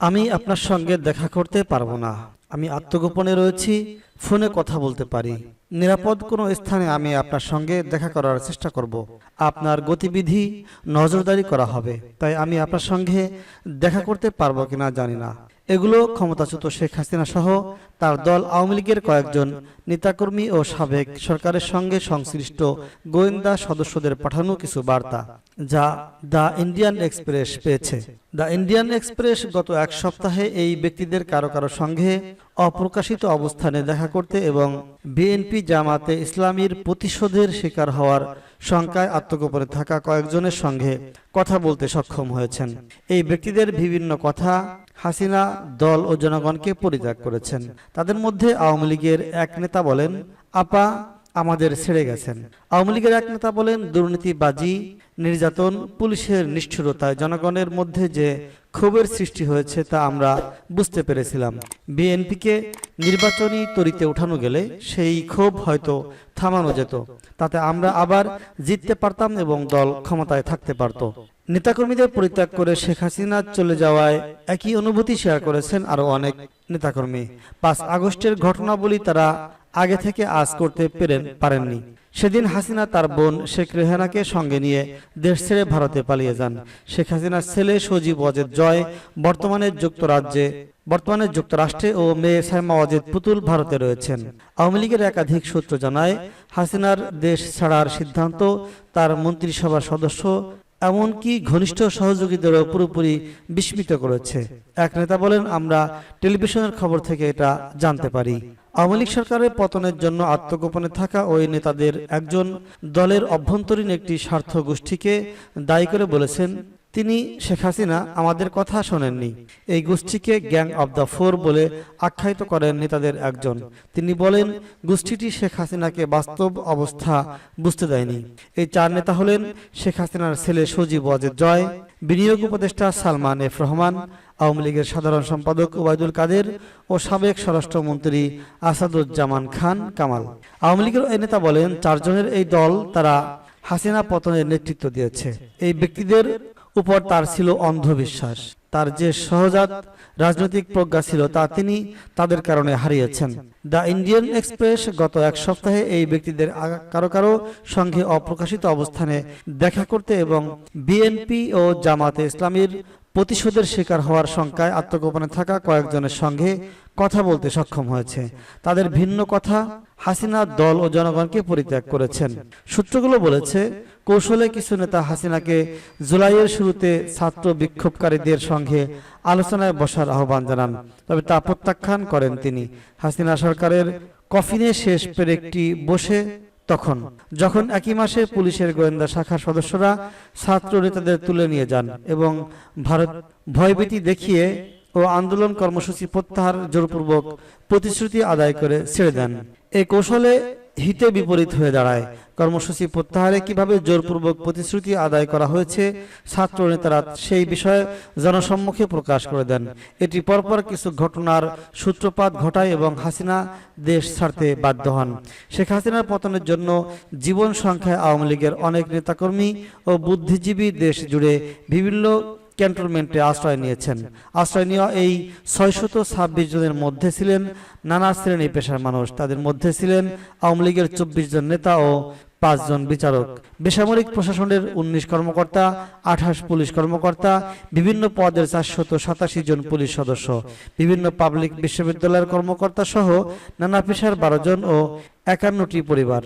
আমি আপনার সঙ্গে দেখা করতে পারব না। আমি আত্মগোপনে রয়েছি, ফোনে কথা বলতে পারি। নিরাপদ কোনো স্থানে আমি আপনার সঙ্গে দেখা করার চেষ্টা করব। আপনার গতিবিধি নজরদারি করা হবে। তাই আমি আপনার সঙ্গে দেখা করতে পারব কিনা জানি না। এগুলো ক্ষমতাচ্যুত শেখ হাসিনা সহ তার দল আওয়ামী লীগের কয়েকজন, নেতাকর্মী ও সাবেক সরকারের সঙ্গে সংশ্লিষ্ট গোয়েন্দা সদস্যদের পাঠানো কিছু বার্তা, যা দ্য ইন্ডিয়ান এক্সপ্রেস পেয়েছে। দ্য ইন্ডিয়ান এক্সপ্রেস গত এক সপ্তাহে এই ব্যক্তিদের কারও কারও সঙ্গে অপ্রকাশিত অবস্থানে দেখা করতে এবং বিএনপি জামাতে ইসলামীর প্রতিশোধের শিকার হওয়ার শঙ্কায় আত্মগোপনে থাকা কয়েকজনের সঙ্গে কথা বলতে সক্ষম হয়েছেন। এই ব্যক্তিদের বিভিন্ন কথা হাসিনা দল ও জনগণকে পরিত্যাগ করেছেন। তাদের মধ্যে আওয়ামী লীগের এক নেতা বলেন, আপা আমাদের ছেড়ে গেছেন। আওয়ামী লীগের এক নেতা বলেন, দুর্নীতিবাজি, নির্যাতন, পুলিশের নিষ্ঠুরতায় জনগণের মধ্যে যে ক্ষোভের সৃষ্টি হয়েছে তা আমরা বুঝতে পেরেছিলাম। বিএনপিকে নির্বাচনী তরিতে উঠানো গেলে সেই ক্ষোভ হয়তো থামানো যেত। তাতে আমরা আবার জিততে পারতাম এবং দল ক্ষমতায় থাকতে পারত। নেতাকর্মীদের পরিত্যাগ করে শেখ হাসিনা চলে যাওয়ায় একই অনুভূতি শেয়ার করেছেন আরও অনেক নেতাকর্মী। পাঁচ আগস্টের ঘটনাবলী তারা আগে থেকে আজ করতে পেরেন পারেননি। সেদিন হাসিনা তার বোন শেখ রেহানাকে সঙ্গে নিয়ে দেশ ছেড়ে ভারতে পালিয়ে যান। শেখ হাসিনার ছেলে সজীব ওয়াজেদ জয় বর্তমানে যুক্তরাজ্যে বর্তমানে যুক্তরাষ্ট্রে ও মেয়ে সাইমা ওয়াজেদ পুতুল ভারতে রয়েছেন। আওয়ামী লীগের একাধিক সূত্র জানায়, হাসিনার দেশ ছাড়ার সিদ্ধান্ত তার মন্ত্রিসভার সদস্য এমনকি ঘনিষ্ঠ সহযোগীদেরও পুরোপুরি বিস্মিত করেছে। এক নেতা বলেন, আমরা টেলিভিশনের খবর থেকে এটা জানতে পারি। আওয়ামী লীগ সরকারের পতনের জন্য আত্মগোপনে থাকা ওই নেতাদের একজন দলের অভ্যন্তরীণ একটি স্বার্থ গোষ্ঠীকে দায়ী করে বলেছেন তিনি শেখ হাসিনা আমাদের কথা শোনেননি। এই গোষ্ঠীকে গ্যাং অব দ্য ফোর বলে আখ্যায়িত করেন নেতাদের একজন। তিনি বলেন, গোষ্ঠীটি শেখ হাসিনাকে বাস্তব অবস্থা বুঝতে দেয়নি। এই চার নেতা হলেন শেখ হাসিনার ছেলে সজীব ওয়াজেদ জয়, বিনিয়োগ উপদেষ্টা সালমান এফ রহমান, আওয়ামী লীগের সাধারণ সম্পাদক ওবায়দুল কাদের ও সাবেক স্বরাষ্ট্রমন্ত্রী আসাদুজ্জামান খান কামাল। আওয়ামী লীগের এই নেতা বলেন, চারজনের এই দল তারা হাসিনা পতনের নেতৃত্ব দিয়েছে। এই ব্যক্তিদের উপর তার ছিল অন্ধবিশ্বাস। তার যে সহজাত রাজনৈতিক প্রজ্ঞা ছিল তা তিনি তাদের কারণে হারিয়েছেন। দ্য ইন্ডিয়ান এক্সপ্রেস গত এক সপ্তাহে এই ব্যক্তিদের কারও কারও সঙ্গে অপ্রকাশিত অবস্থানে দেখা করতে এবং বিএনপি ও জামাতে ইসলামীর প্রতিশোধের শিকার হওয়ার শঙ্কায় আত্মগোপনে থাকা কয়েকজনের সঙ্গে কথা বলতে সক্ষম হয়েছে। তাদের ভিন্ন কথা হাসিনা দল ও জনগণকে পরিত্যাগ করেছেন। সূত্রগুলো বলেছে কৌশলে কিছু নেতা হাসিনাকে জুলাইয়ের শুরুতে ছাত্র বিক্ষোভকারীদের সঙ্গে আলোচনায় বসার আহ্বান জানান। তবে তা প্রত্যাখ্যান করেন তিনি। হাসিনা সরকারের কফিনে শেষ পেরেকটি বসে তখন, যখন একই মাসে পুলিশের গোয়েন্দা শাখার সদস্যরা ছাত্র নেতাদের তুলে নিয়ে যান এবং ভারত ভয়ভীতি দেখিয়ে ও আন্দোলন কর্মসূচি প্রত্যাহার জোরপূর্বক প্রতিশ্রুতি আদায় করে ছেড়ে দেন। এই কৌশলে হিতে বিপরীত হয়ে দাঁড়ায়। কর্মসূচি প্রত্যাহারে কীভাবে জোরপূর্বক প্রতিশ্রুতি আদায় করা হয়েছে, ছাত্র নেতারা সেই বিষয়ে জনসম্মুখে প্রকাশ করে দেন। এটি পরপর কিছু ঘটনার সূত্রপাত ঘটায় এবং হাসিনা দেশ ছাড়তে বাধ্য হন। শেখ হাসিনার পতনের জন্য জীবন সংখ্যায় আওয়ামী লীগের অনেক নেতাকর্মী ও বুদ্ধিজীবী দেশ জুড়ে বিভিন্ন ক্যান্টনমেন্টে আশ্রয় নিয়েছেন। আশ্রয় নেওয়া এই ছয়শত ছাব্বিশ জনের মধ্যে ছিলেন নানা শ্রেণি পেশার মানুষ। তাদের মধ্যে ছিলেন আওয়ামী লীগের চব্বিশ জন নেতা ও পাঁচজন বিচারক। বেসামরিক প্রশাসনের উনিশ কর্মকর্তা, আঠাশ পুলিশ কর্মকর্তা, বিভিন্ন পদের চারশত সাতাশি জন পুলিশ সদস্য। বিভিন্ন পাবলিক বিশ্ববিদ্যালয়ের কর্মকর্তা সহ নানা পেশার বারো জন ও একান্নটি পরিবার।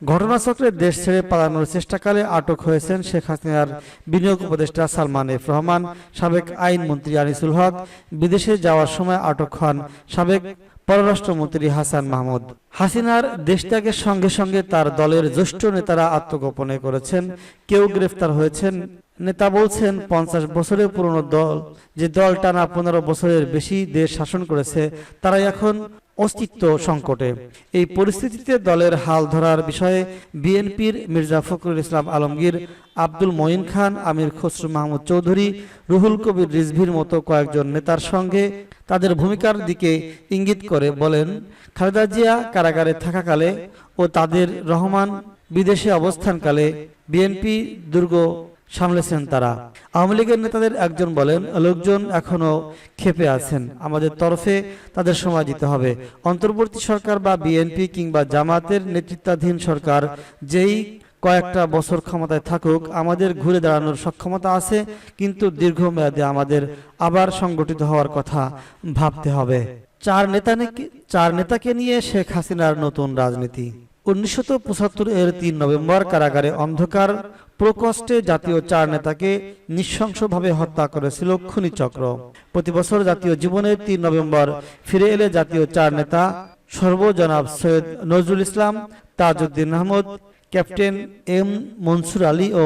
ঘটনাচক্রে দেশ ছেড়ে পালানোর চেষ্টাকালে আটক হয়েছেন শেখ হাসিনার বিনিয়োগ উপদেষ্টা সালমান এফ রহমান, সাবেক আইনমন্ত্রী আনিসুল হক, বিদেশে যাওয়ার সময় আটক হন সাবেক পররাষ্ট্রমন্ত্রী হাসান মাহমুদ। হাসিনার দেশত্যাগের সঙ্গে সঙ্গে তার দলের জ্যেষ্ঠ নেতারা আত্মগোপনে করেছেন, কেউ গ্রেফতার হয়েছেন। নেতা বলছেন, পঞ্চাশ বছরের পুরনো দল, যে দল টানা পনেরো বছরের বেশি দেশ শাসন করেছে তারা এখন অস্তিত্ব সংকটে। এই পরিস্থিতিতে দলের হাল ধরার বিষয়ে বিএনপির মির্জা ফখরুল ইসলাম আলমগীর, আব্দুল মঈন খান, আমির খসরু মাহমুদ চৌধুরী, রুহুল কবির রিজভির মতো কয়েকজন নেতার সঙ্গে তাদের ভূমিকার দিকে ইঙ্গিত করে বলেন, খালেদা জিয়া কারাগারে থাকাকালে ও তাদের রহমান বিদেশে অবস্থানকালে বিএনপি দুর্গ সামলেছেন তারা। আওয়ামী লীগের নেতাদের একজন বলেন, লোকজন এখনও ক্ষেপে আছেন। আমাদের তরফে তাদের সময় দিতে হবে। অন্তর্বর্তী সরকার বা বিএনপি কিংবা জামাতের নেতৃত্বাধীন সরকার যেই কয়েকটা বছর ক্ষমতায় থাকুক, আমাদের ঘুরে দাঁড়ানোর সক্ষমতা আছে, কিন্তু দীর্ঘমেয়াদে আমাদের আবার সংগঠিত হওয়ার কথা ভাবতে হবে। চার নেতা চার নেতাকে নিয়ে শেখ হাসিনার নতুন রাজনীতি। উনিশশো পঁচাত্তর এর তিন নভেম্বর কারাগারে অন্ধকার প্রকোষ্ঠে জাতীয় চার নেতাকে নৃশংসভাবে হত্যা করেছিল চক্র প্রতি বছর জাতীয় জীবনের তিন নভেম্বর ফিরে এলে জাতীয় চার নেতা সর্বজনাব সৈয়দ নজরুল ইসলাম, তাজউদ্দিন আহমদ, ক্যাপ্টেন এম মনসুর আলী ও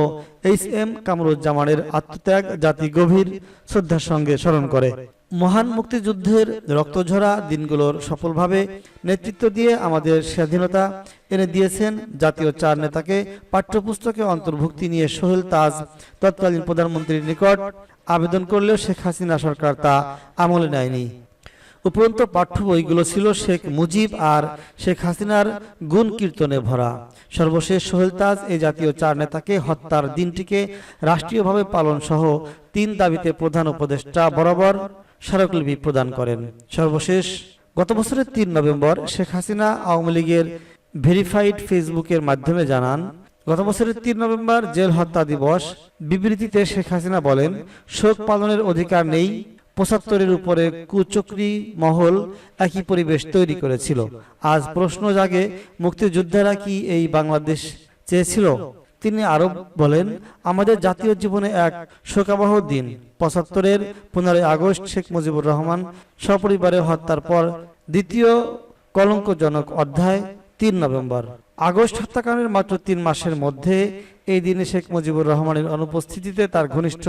এইচ এম কামরুজ্জামানের আত্মত্যাগ জাতি গভীর শ্রদ্ধার সঙ্গে স্মরণ করে। মহান মুক্তিযুদ্ধের রক্তঝরা দিনগুলোর সফলভাবে নেতৃত্ব দিয়ে আমাদের স্বাধীনতা এনে দিয়েছেন জাতীয় চার নেতাকে পাঠ্যপুস্তকে অন্তর্ভুক্তি নিয়ে সোহেল তাজ, তৎকালীন প্রধানমন্ত্রীর নিকট আবেদন করলেও শেখ হাসিনা সরকার তা আমলে নেয়নি। উপরন্ত পাঠ্য বইগুলো ছিল শেখ মুজিব আর শেখ হাসিনার গুণ কীর্তনে ভরা। সর্বশেষ সোহেল তাজ এই জাতীয় চার নেতাকে হত্যার দিনটিকে রাষ্ট্রীয়ভাবে পালন সহ তিন দাবিতে প্রধান উপদেষ্টা বরাবর স্মারকলিপি প্রদান করেন। সর্বশেষ, গত বছরের তিন নভেম্বর শেখ হাসিনা আওয়ামী লীগের ভেরিফাইড ফেসবুকের মাধ্যমে জানান, গত বছরের তিন নভেম্বর জেল হত্যা দিবস, বিবৃতিতে শেখ হাসিনা বলেন, শোক পালনের অধিকার নেই, পঁচাত্তরের উপরে কুচক্রি মহল একই পরিবেশ তৈরি করেছিল। আজ প্রশ্ন জাগে, মুক্তিযোদ্ধারা কি এই বাংলাদেশ চেয়েছিল? তিনি আরও বলেন, আমাদের জাতীয় জীবনে এক শোকাবহ দিন। পঁচাত্তরের পনেরোই আগস্ট শেখ মুজিবুর রহমান সপরিবারে হত্যার পর দ্বিতীয় কলঙ্কজনক অধ্যায়, তিন নভেম্বর। আগস্ট হত্যাকাণ্ডের মাত্র তিন মাসের মধ্যে এই দিনে শেখ মুজিবুর রহমানের অনুপস্থিতিতে তার ঘনিষ্ঠ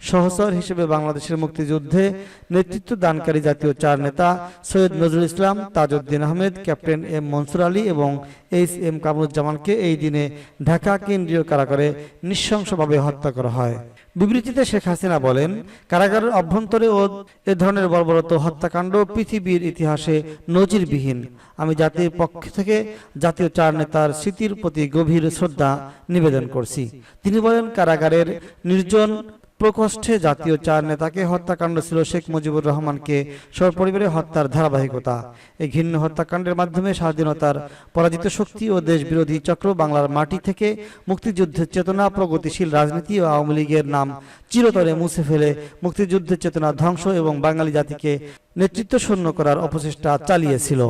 সহচর হিসেবে বাংলাদেশের মুক্তিযুদ্ধে নেতৃত্ব দানকারী জাতীয় চার নেতা সৈয়দ নজরুল ইসলাম, তাজউদ্দিন আহমেদ, ক্যাপ্টেন এম মনসুর আলী এবং এইচ এম কামরুজ্জামানকে এই দিনে ঢাকা কেন্দ্রীয় কারাগারে নৃশংসভাবে হত্যা করা হয়। বিবৃতিতে শেখ হাসিনা বলেন, কারাগারের অভ্যন্তরে ও এ ধরনের বর্বরত হত্যাকাণ্ড পৃথিবীর ইতিহাসে নজিরবিহীন। আমি জাতির পক্ষ থেকে জাতীয় চার নেতার স্মৃতির প্রতি গভীর শ্রদ্ধা নিবেদন করছি। তিনি বলেন, কারাগারের নির্জন প্রকোষ্ঠে জাতীয় চার নেতাকে হত্যাকাণ্ড ছিল শেখ মুজিবুর রহমানকে। সপরিবারে হত্যার ধারাবাহিকতা। এই ঘৃণ্য হত্যাকাণ্ডের মাধ্যমে স্বাধীনতার পরাজিত শক্তি ও দেশ বিরোধী চক্র বাংলার মাটি থেকে মুক্তিযুদ্ধের চেতনা, প্রগতিশীল রাজনীতি ও আওয়ামী লীগের নাম চিরতরে মুছে ফেলে মুক্তিযুদ্ধের চেতনা ধ্বংস এবং বাঙালি জাতিকে নেতৃত্ব শূন্য করার অপচেষ্টা চালিয়েছিল।